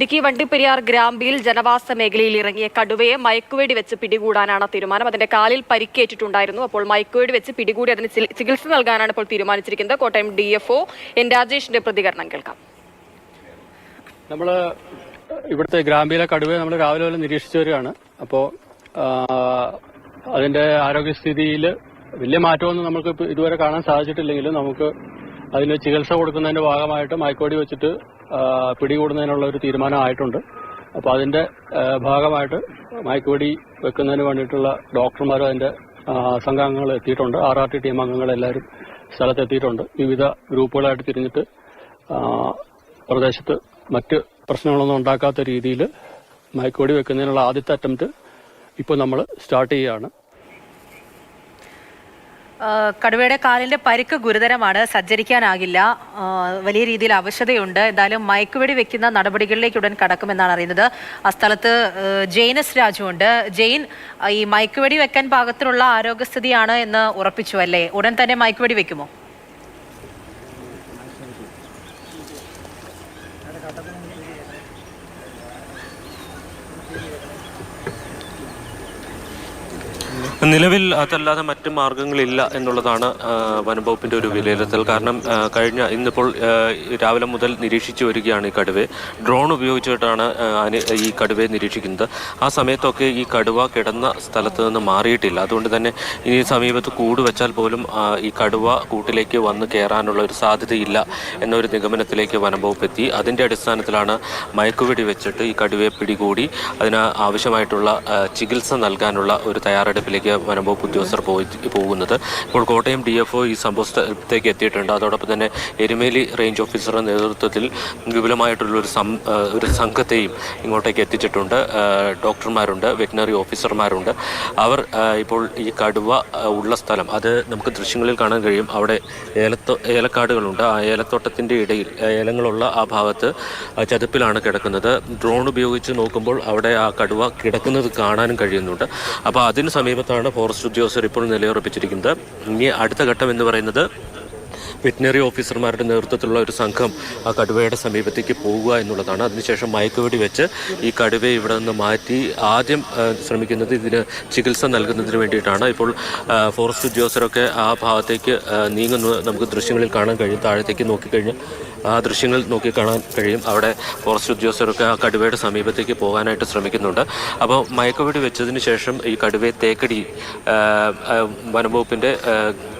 ഇടുക്കി വണ്ടിപ്പെരിയാർ ഗ്രാമ്പിയിൽ ജനവാസ മേഖലയിൽ ഇറങ്ങിയ കടുവയെ മയക്കുവേടി വെച്ച് പിടികൂടാനാണ് തീരുമാനം. അതിന്റെ കാലിൽ പരിക്കേറ്റിട്ടുണ്ടായിരുന്നു. അപ്പോൾ മയക്കുവേടി വെച്ച് പിടികൂടി അതിന് ചികിത്സ നൽകാനാണ് ഇപ്പോൾ തീരുമാനിച്ചിരിക്കുന്നത്. Kottayam D F O N രാജേഷിന്റെ പ്രതികരണം കേൾക്കാം. നമ്മൾ ഇവിടുത്തെ ഗ്രാമ്പിയിലെ കടുവയെ നമ്മൾ രാവിലെ വരെ നിരീക്ഷിച്ചു വരികയാണ്. അപ്പോൾ അതിന്റെ ആരോഗ്യസ്ഥിതിയിൽ വലിയ മാറ്റമൊന്നും നമുക്ക് ഇതുവരെ കാണാൻ സാധിച്ചിട്ടില്ലെങ്കിലും നമുക്ക് അതിന് ചികിത്സ കൊടുക്കുന്നതിന്റെ ഭാഗമായിട്ട് മയക്കോടി വെച്ചിട്ട് പിടികൂടുന്നതിനുള്ള ഒരു തീരുമാനമായിട്ടുണ്ട്. അപ്പോൾ അതിന്റെ ഭാഗമായിട്ട് മയക്കുവെടി വെക്കുന്നതിന് വേണ്ടിയിട്ടുള്ള ഡോക്ടർമാർ അതിന്റെ സംഘാംഗങ്ങൾ എത്തിയിട്ടുണ്ട്. ആർ ആർ ടി ടീം അംഗങ്ങൾ എല്ലാവരും സ്ഥലത്തെത്തിയിട്ടുണ്ട്. വിവിധ ഗ്രൂപ്പുകളായിട്ട് തിരിഞ്ഞിട്ട് പ്രദേശത്ത് മറ്റ് പ്രശ്നങ്ങളൊന്നും ഉണ്ടാക്കാത്ത രീതിയിൽ മയക്കുവെടി വെക്കുന്നതിനുള്ള ആദ്യത്തെ അറ്റംപ്റ്റ് ഇപ്പോൾ നമ്മൾ സ്റ്റാർട്ട് ചെയ്യുകയാണ് കടുവയുടെ കാലിന്റെ പരിക്ക് ഗുരുതരമാണ്. സഞ്ചരിക്കാനാകില്ല വലിയ രീതിയിൽ അവശതയുണ്ട്. എന്തായാലും മയക്കുവെടി വെക്കുന്ന നടപടികളിലേക്ക് ഉടൻ കടക്കുമെന്നാണ് അറിയുന്നത്. ആ സ്ഥലത്ത് ജെയിനസ് രാജുണ്ട് ജെയിൻ ഈ മയക്കുവെടി വെക്കാൻ പാകത്തിലുള്ള ആരോഗ്യസ്ഥിതിയാണ് എന്ന് ഉറപ്പിച്ചു അല്ലേ? ഉടൻ തന്നെ മയക്കുവെടി വെക്കുമോ? നിലവിൽ അതല്ലാതെ മറ്റ് മാർഗങ്ങളില്ല എന്നുള്ളതാണ് വനംവകുപ്പിന്റെ ഒരു വിലയിരുത്തൽ. കാരണം കഴിഞ്ഞ ഇന്നിപ്പോൾ രാവിലെ മുതൽ നിരീക്ഷിച്ചു വരികയാണ് ഈ കടുവയെ ഡ്രോൺ ഉപയോഗിച്ചിട്ടാണ് ഈ കടുവയെ നിരീക്ഷിക്കുന്നത്. ആ സമയത്തൊക്കെ ഈ കടുവ കിടന്ന സ്ഥലത്ത് നിന്ന് മാറിയിട്ടില്ല. അതുകൊണ്ട് തന്നെ ഇനി സമീപത്ത് കൂട് വെച്ചാൽ പോലും ഈ കടുവ കൂട്ടിലേക്ക് വന്ന് കയറാനുള്ള ഒരു സാധ്യതയില്ല എന്നൊരു നിഗമനത്തിലേക്ക് വനംവകുപ്പ് എത്തി. അതിന്റെ അടിസ്ഥാനത്തിലാണ് മയക്കുവെടി വെച്ചിട്ട് ഈ കടുവയെ പിടികൂടി അതിന് ആവശ്യമായിട്ടുള്ള ചികിത്സ നൽകാനുള്ള ഒരു തയ്യാറെടുപ്പിലേക്ക് വനംവകുപ്പ് ഉദ്യോഗസ്ഥർ പോയി പോകുന്നത്. ഇപ്പോൾ കോട്ടയം ഡി എഫ് ഒ ഈ സംഭവത്തേക്ക് എത്തിയിട്ടുണ്ട്. അതോടൊപ്പം തന്നെ എരുമേലി റേഞ്ച് ഓഫീസറുടെ നേതൃത്വത്തിൽ വിപുലമായിട്ടുള്ള ഒരു സം ഒരു സംഘത്തെയും ഇങ്ങോട്ടേക്ക് എത്തിച്ചിട്ടുണ്ട്. ഡോക്ടർമാരുണ്ട് വെറ്റിനറി ഓഫീസർമാരുണ്ട് അവർ ഇപ്പോൾ ഈ കടുവ ഉള്ള സ്ഥലം അത് നമുക്ക് ദൃശ്യങ്ങളിൽ കാണാൻ കഴിയും. അവിടെ ഏലത്തോ ഏലക്കാടുകളുണ്ട്. ആ ഏലത്തോട്ടത്തിന്റെ ഇടയിൽ ഏലങ്ങളുള്ള ആ ഭാഗത്ത് ചതുപ്പിലാണ് കിടക്കുന്നത്. ഡ്രോൺ ഉപയോഗിച്ച് നോക്കുമ്പോൾ അവിടെ ആ കടുവ കിടക്കുന്നത് കാണാനും കഴിയുന്നുണ്ട്. അപ്പോൾ അതിന് സമീപത്താണ് ഫോറസ്റ്റ് ഉദ്യോഗസ്ഥർ ഇപ്പോൾ നിലയുറപ്പിച്ചിരിക്കുന്നത്. ഇനി അടുത്ത ഘട്ടം എന്ന് പറയുന്നത് വെറ്റിനറി ഓഫീസർമാരുടെ നേതൃത്വത്തിലുള്ള ഒരു സംഘം ആ കടുവയുടെ സമീപത്തേക്ക് പോവുക എന്നുള്ളതാണ്. അതിനുശേഷം മയക്കുവെടി വെച്ച് ഈ കടുവയെ ഇവിടെ നിന്ന് മാറ്റി ആദ്യം ശ്രമിക്കുന്നത് ഇതിന് ചികിത്സ നൽകുന്നതിന് വേണ്ടിയിട്ടാണ്. ഇപ്പോൾ ഫോറസ്റ്റ് ഉദ്യോഗസ്ഥരൊക്കെ ആ ഭാഗത്തേക്ക് നീങ്ങുന്നത് നമുക്ക് ദൃശ്യങ്ങളിൽ കാണാൻ കഴിയും. താഴത്തേക്ക് നോക്കിക്കഴിഞ്ഞാൽ ആ ദൃശ്യങ്ങൾ നോക്കി കാണാൻ കഴിയും. അവിടെ ഫോറസ്റ്റ് ഉദ്യോഗസ്ഥരൊക്കെ ആ കടുവയുടെ സമീപത്തേക്ക് പോകാനായിട്ട് ശ്രമിക്കുന്നുണ്ട്. അപ്പോൾ മയക്കുവെടി വെച്ചതിന് ശേഷം ഈ കടുവയെ തേക്കടി വനംവകുപ്പിന്റെ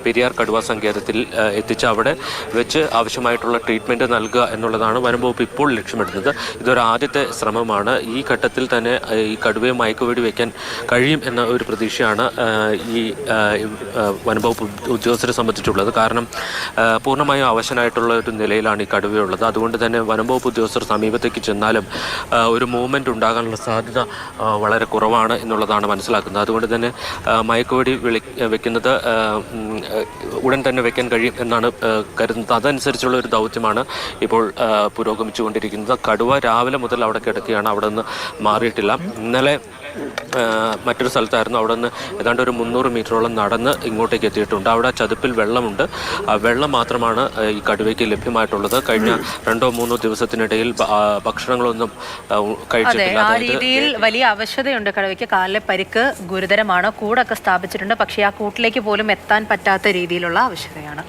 പെരിയാർ കടുവ സങ്കേതത്തിൽ എത്തിച്ച് അവിടെ വെച്ച് ആവശ്യമായിട്ടുള്ള ട്രീറ്റ്മെന്റ് നൽകുക എന്നുള്ളതാണ് വനംവകുപ്പ് ഇപ്പോൾ ലക്ഷ്യമിടുന്നത്. ഇതൊരു ആദ്യത്തെ ശ്രമമാണ്. ഈ ഘട്ടത്തിൽ തന്നെ ഈ കടുവയെ മയക്കുവെടി വയ്ക്കാൻ കഴിയും എന്ന ഒരു പ്രതീക്ഷയാണ് ഈ വനംവകുപ്പ് ഉദ്യോഗസ്ഥരെ സംബന്ധിച്ചുള്ളത്. കാരണം പൂർണമായും അവശനായിട്ടുള്ള ഒരു നിലയിലാണ് ഈ കടുവയുള്ളത്. അതുകൊണ്ട് തന്നെ വനംവകുപ്പ് ഉദ്യോഗസ്ഥർ സമീപത്തേക്ക് ചെന്നാലും ഒരു മൂവ്മെന്റ് ഉണ്ടാകാനുള്ള സാധ്യത വളരെ കുറവാണ് എന്നുള്ളതാണ് മനസ്സിലാക്കുന്നത്. അതുകൊണ്ട് തന്നെ മയക്കുവെടി വിളി വെക്കുന്നത് ഉടൻ തന്നെ വെക്കാൻ കഴിയും എന്നാണ് കരുതുന്നത്. അതനുസരിച്ചുള്ള ഒരു ദൗത്യമാണ് ഇപ്പോൾ പുരോഗമിച്ചുകൊണ്ടിരിക്കുന്നത്. കടുവ രാവിലെ മുതൽ അവിടെ കിടക്കുകയാണ്. അവിടെ നിന്ന് മാറിയിട്ടില്ല. ഇന്നലെ മറ്റൊരു സ്ഥലത്തായിരുന്നു. അവിടെ നിന്ന് ഏതാണ്ട് ഒരു മുന്നൂറ് മീറ്ററോളം നടന്ന് ഇങ്ങോട്ടേക്ക് എത്തിയിട്ടുണ്ട്. അവിടെ ചതുപ്പിൽ വെള്ളമുണ്ട്. ആ വെള്ളം മാത്രമാണ് ഈ കടുവയ്ക്ക് ലഭ്യമായിട്ടുള്ളത്. കഴിഞ്ഞ രണ്ടോ മൂന്നോ ദിവസത്തിനിടയിൽ ഭക്ഷണങ്ങളൊന്നും കഴിച്ചിട്ടില്ല. ആ രീതിയിൽ വലിയ അവശതയുണ്ട്. കടുവയ്ക്ക് കാലിലെ പരിക്ക് ഗുരുതരമാണ്. കൂടൊക്കെ സ്ഥാപിച്ചിട്ടുണ്ട്. പക്ഷേ ആ കൂട്ടിലേക്ക് പോലും എത്താൻ പറ്റാത്ത രീതിയിലുള്ള അവശതയാണ്.